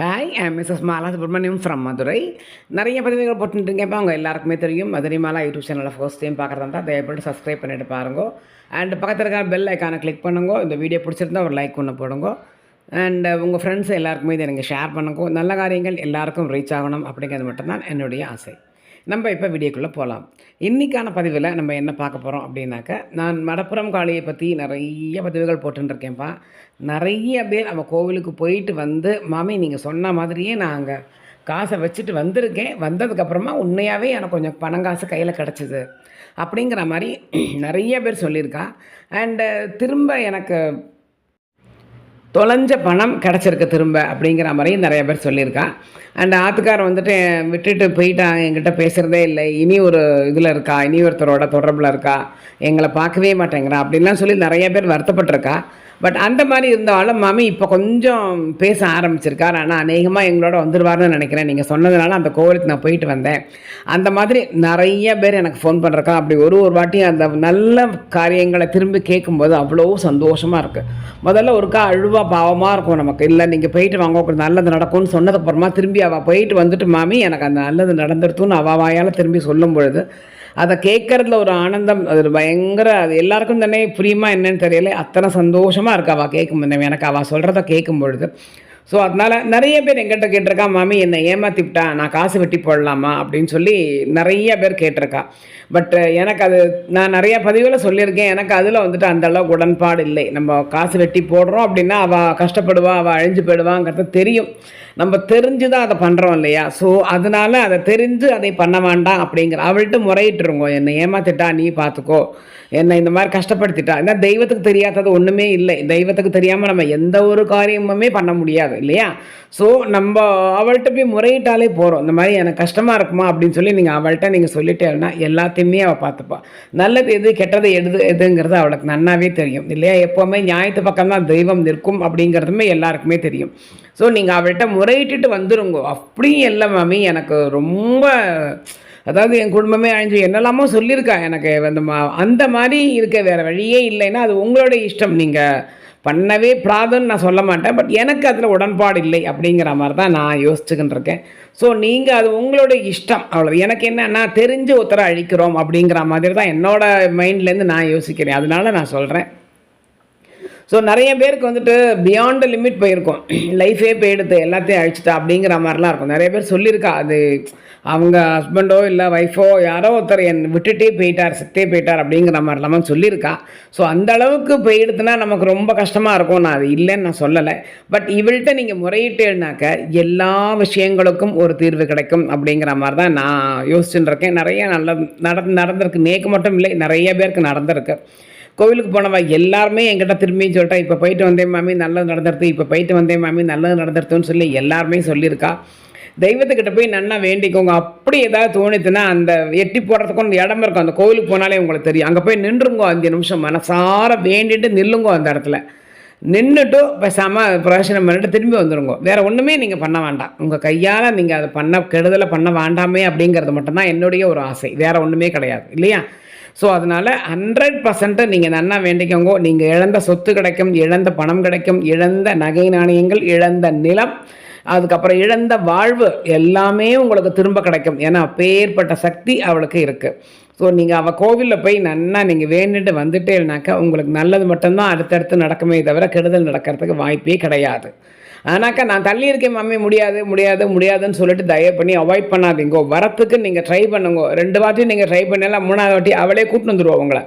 Hi I'm Mrs Mala Subramaniam from Madurai நிறைய பதிவுகள் போட்டுருக்கேன்ப்பா அவங்க எல்லாருக்குமே தெரியும். மதுரை மாலா யூடியூப் சேனலில் ஃபர்ஸ்ட் டைம் பார்க்குறதா இருந்தால் தயவுபட்டு சப்ஸ்கிரைப் பண்ணிட்டு பாருங்க. அண்ட் பக்கத்தில் இருக்கிற பெல் ஐக்கானை கிளிக் பண்ணுங்க. இந்த வீடியோ பிடிச்சிருந்தா ஒரு லைக் ஒன்று போடுங்க. அண்ட் உங்கள் ஃப்ரெண்ட்ஸ் எல்லாருக்குமே இதை நீங்கள் ஷேர் பண்ணுங்க. நல்ல காரியங்கள் எல்லாருக்கும் ரீச் ஆகணும் அப்படிங்கிறது மட்டும்தான் என்னுடைய ஆசை. நம்ம இப்போ வீடியோக்குள்ளே போகலாம் இன்றைக்கான பதிவில் நம்ம என்ன பார்க்க போகிறோம் அப்படின்னாக்கா நான் மடப்புறம் காளியை பற்றி நிறைய பதிவுகள் போட்டுருக்கேன்ப்பா நிறைய பேர் அவள் கோவிலுக்கு போயிட்டு வந்து மாமி நீங்கள் சொன்ன மாதிரியே நான் அங்கே காசை வச்சுட்டு வந்திருக்கேன். வந்ததுக்கப்புறமா உண்மையாகவே எனக்கு கொஞ்சம் பணங்காசு கையில் கிடச்சிது. அப்படிங்கிற மாதிரி நிறைய பேர் சொல்லியிருக்கா. அண்டு திரும்ப எனக்கு தொலைஞ்ச பணம் கிடச்சிருக்கு திரும்ப அப்படிங்கிற மாதிரியும் நிறைய பேர் சொல்லியிருக்கா. அண்ட் ஆத்துக்கார் வந்துட்டு விட்டுட்டு போயிட்டான் என்கிட்ட பேசுகிறதே இல்லை. இனி ஒரு இதில் இருக்கா? இனி ஒருத்தரோட தொடர்பில் இருக்கா? எங்களை பார்க்கவே மாட்டேங்கிறா. அப்படின்லாம் சொல்லி நிறைய பேர் வருத்தப்பட்டிருக்கா. பட் அந்த மாதிரி இருந்தாலும் மாமி இப்போ கொஞ்சம் பேச ஆரம்பிச்சிருக்கார். ஆனால் அநேகமாக எங்களோட வந்துடுவார்னு நினைக்கிறேன். நீங்கள் சொன்னதுனால அந்த கோவிலுக்கு நான் போயிட்டு வந்தேன். அந்த மாதிரி நிறைய பேர் எனக்கு ஃபோன் பண்ணுறக்கா அப்படி ஒரு ஒரு வாட்டியும் அந்த நல்ல காரியங்களை திரும்பி கேட்கும்போது அவ்வளோ சந்தோஷமாக இருக்குது முதல்ல ஒருக்கா அழுவா பாவமாக இருக்கும் நமக்கு. இல்லை நீங்கள் போயிட்டு வாங்க ஒரு நல்லது நடக்கும்னு சொன்னதுக்கப்புறமா திரும்பி அவள் போயிட்டு வந்துட்டு மாமி எனக்கு அந்த நல்லது நடந்துருத்துன்னு அவள் வாயால் திரும்பி சொல்லும் பொழுது அதை கேட்குறதுல ஒரு ஆனந்தம் அது பயங்கர அது எல்லாருக்கும் தானே புரியுமா என்னன்னு தெரியல. அத்தனை சந்தோஷமாக இருக்கு அவள் கேட்கும் எனக்கு அவள் சொல்கிறத கேட்கும் பொழுது. ஸோ அதனால் நிறைய பேர் எங்கிட்ட கேட்டிருக்கா மாமி என்னை ஏமாற்றி விட்டா நான் காசு வெட்டி போடலாமா? அப்படின்னு சொல்லி நிறைய பேர் கேட்டிருக்கா. பட் எனக்கு அது நான் நிறைய பதிவில் சொல்லியிருக்கேன். எனக்கு அதில் வந்துட்டு அந்தளவுக்கு உடன்பாடு இல்லை. நம்ம காசு வெட்டி போடுறோம் அப்படின்னா அவள் கஷ்டப்படுவா அவள் அழிஞ்சு போயிடுவாங்கிறது தெரியும். நம்ம தெரிஞ்சு தான் அதை பண்ணுறோம் இல்லையா? ஸோ அதனால் அதை தெரிஞ்சு அதை பண்ண வேண்டாம் அப்படிங்கிற அவள்கிட்ட முறையிட்டுருங்கோ என்னை ஏமாத்திட்டா நீ பார்த்துக்கோ என்னை இந்த மாதிரி கஷ்டப்படுத்திட்டா. ஏன்னா தெய்வத்துக்கு தெரியாதது ஒன்றுமே இல்லை. தெய்வத்துக்கு தெரியாமல் நம்ம எந்த ஒரு காரியமுமே பண்ண முடியாது இல்லையா? ஸோ நம்ம அவள்கிட்ட போய் முறையிட்டாலே போகிறோம் இந்த மாதிரி எனக்கு கஷ்டமாக இருக்குமா? அப்படின்னு சொல்லி நீங்கள் அவள்கிட்ட நீங்கள் சொல்லிட்டேன்னா எல்லாத்தையுமே அவள் பார்த்துப்பா நல்லது எது கெட்டது எது எதுங்கிறது அவளுக்கு நன்னாவே தெரியும் இல்லையா? எப்போவுமே நியாயத்து பக்கம் தான் தெய்வம் நிற்கும் அப்படிங்கிறதுமே எல்லாருக்குமே தெரியும். ஸோ நீங்கள் அவள்கிட்ட முறையிட்டுட்டு வந்துருங்க. அப்படியும் இல்லை மாமி எனக்கு ரொம்ப அதாவது என் குடும்பமே அழிஞ்சு என்னெல்லாமோ சொல்லியிருக்கா எனக்கு. அந்த மா அந்த மாதிரி இருக்க வேறு வழியே இல்லைன்னா அது உங்களோட இஷ்டம். நீங்கள் பண்ணவே பிராதன்னு நான் சொல்ல மாட்டேன். பட் எனக்கு அதில் உடன்பாடு இல்லை அப்படிங்கிற மாதிரி தான் நான் யோசிச்சுக்கிட்டு இருக்கேன். ஸோ நீங்கள் அது உங்களோட இஷ்டம். அவ்வளோ எனக்கு என்னன்னா தெரிஞ்சு ஒருத்தரை அழிக்கிறோம் அப்படிங்கிற மாதிரி தான் என்னோட மைண்ட்லேருந்து நான் யோசிக்கிறேன். அதனால நான் சொல்கிறேன் ஸோ நிறைய பேருக்கு வந்துட்டு பியாண்ட் லிமிட் போயிருக்கும். லைஃபே போயிடுது எல்லாத்தையும் அழிச்சிட்டா அப்படிங்கிற மாதிரிலாம் இருக்கும். நிறைய பேர் சொல்லியிருக்கா அது அவங்க ஹஸ்பண்டோ இல்லை ஒய்ஃபோ யாரோ ஒருத்தர் என் விட்டுட்டே போயிட்டார் செத்தே போயிட்டார் அப்படிங்கிற மாதிரிலாம் சொல்லியிருக்கா. ஸோ அந்த அளவுக்கு போயிடுதுன்னா நமக்கு ரொம்ப கஷ்டமாக இருக்கும். நான் அது இல்லைன்னு நான் சொல்லலை. பட் இவள்கிட்ட நீங்கள் முறையிட்டேனாக்க எல்லா விஷயங்களுக்கும் ஒரு தீர்வு கிடைக்கும் அப்படிங்கிற மாதிரி தான் நான் யோசிச்சுட்டு இருக்கேன். நிறைய நல்ல நடந்து நடந்திருக்கு. நேக்கு மட்டும் இல்லை நிறைய பேருக்கு நடந்திருக்கு. கோவிலுக்கு போனவா எல்லாருமே என்கிட்ட திரும்பின்னு சொல்லிட்டா இப்போ போயிட்டு வந்தேன் மாமி நல்லது நடந்துருது இப்போ போயிட்டு வந்தேன் மாமி நல்லது நடந்துருதுன்னு சொல்லி எல்லாருமே சொல்லியிருக்கா. தெய்வத்துக்கிட்ட போய் நன்னா வேண்டிக்கோங்க. அப்படி ஏதாவது தோணுச்சுன்னா அந்த எட்டி போடுறதுக்கு இடம் இருக்கும். அந்த கோவிலுக்கு போனாலே உங்களுக்கு தெரியும். அங்கே போய் நின்றுங்கோ அஞ்சு நிமிஷம் மனசார வேண்டிட்டு நில்லுங்கோ அந்த இடத்துல. நின்றுட்டு பேசாமல் பிரவேசனம் பண்ணிட்டு திரும்பி வந்துடுங்க வேறு ஒன்றுமே நீங்கள் பண்ண வேண்டாம். உங்கள் கையால் நீங்கள் அதை பண்ண கெடுதலை பண்ண வேண்டாமே அப்படிங்கிறது மட்டும்தான் என்னுடைய ஒரு ஆசை. வேறு ஒன்றுமே கிடையாது. இல்லையா? ஸோ அதனால் ஹண்ட்ரட் பர்சன்ட்டு நீங்கள் நன்னா வேண்டிக்கோங்க. நீங்கள் இழந்த சொத்து கிடைக்கும் இழந்த பணம் கிடைக்கும் இழந்த நகை நாணயங்கள் இழந்த நிலம் அதுக்கப்புறம் இழந்த வாழ்வு எல்லாமே உங்களுக்கு திரும்ப கிடைக்கும். ஏன்னா பேர்பட்ட சக்தி அவளுக்கு இருக்குது ஸோ நீங்கள் அவள் கோவிலில் போய் நன்னா நீங்கள் வேண்டிட்டு வந்துட்டேனாக்கா உங்களுக்கு நல்லது மட்டும்தான் அடுத்தடுத்து நடக்குமே தவிர கெடுதல் நடக்கிறதுக்கு வாய்ப்பே கிடையாது. ஆனாக்கா நான் தள்ளி இருக்கேன் மம்மி முடியாது முடியாது முடியாதுன்னு சொல்லிட்டு தயவு பண்ணி அவாய்ட் பண்ணாதீங்க. வரத்துக்கு நீங்கள் ட்ரை பண்ணுங்க. ரெண்டு வாட்டியும் நீங்கள் ட்ரை பண்ணலாம் மூணாவது வாட்டி அவளே கூட்டின்னு வந்துடுவோம் உங்களை.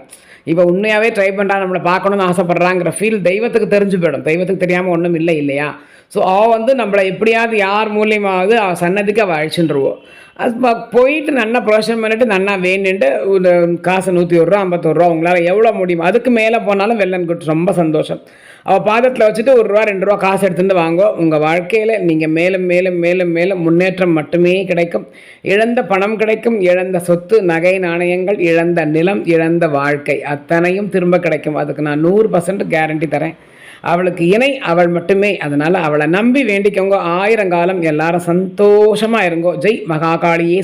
இப்போ உண்மையாகவே ட்ரை பண்ணுறா நம்மளை பார்க்கணும்னு ஆசைப்பட்றாங்கிற ஃபீல் தெய்வத்துக்கு தெரிஞ்சு போயிடும். தெய்வத்துக்கு தெரியாமல் ஒன்றும் இல்லை இல்லையா? ஸோ அவள் வந்து நம்மளை எப்படியாவது யார் மூலியமாவது அவள் சன்னதிக்கு அவள் அழிச்சுருவோம் அது போயிட்டு நல்லா ப்ரொஷன் பண்ணிட்டு நல்லா வேணுன்ட்டு ஒரு காசு நூற்றி ஒரு ரூபா ஐம்பத்தோரு ரூபா உங்களால் எவ்வளோ முடியும் அதுக்கு மேலே போனாலும் வெள்ளன் குட் ரொம்ப சந்தோஷம். அவள் பாதத்தில் வச்சுட்டு ஒரு ரூபா ரெண்டு ரூபா காசு எடுத்துகிட்டு வாங்கோ. உங்கள் வாழ்க்கையில் நீங்கள் மேலும் மேலும் மேலும் மேலும் முன்னேற்றம் மட்டுமே கிடைக்கும். இழந்த பணம் கிடைக்கும் இழந்த சொத்து நகை நாணயங்கள் இழந்த நிலம் இழந்த வாழ்க்கை அத்தனையும் திரும்ப கிடைக்கும். அதுக்கு நான் நூறு பர்சன்ட் கேரண்டி தரேன். அவளுக்கு இணை அவள் மட்டுமே. அதனால் அவளை நம்பி வேண்டிக்கோங்க. ஆயிரங்காலம் எல்லாரும் சந்தோஷமாக இருங்கோ. ஜெய் மகாகாளியே.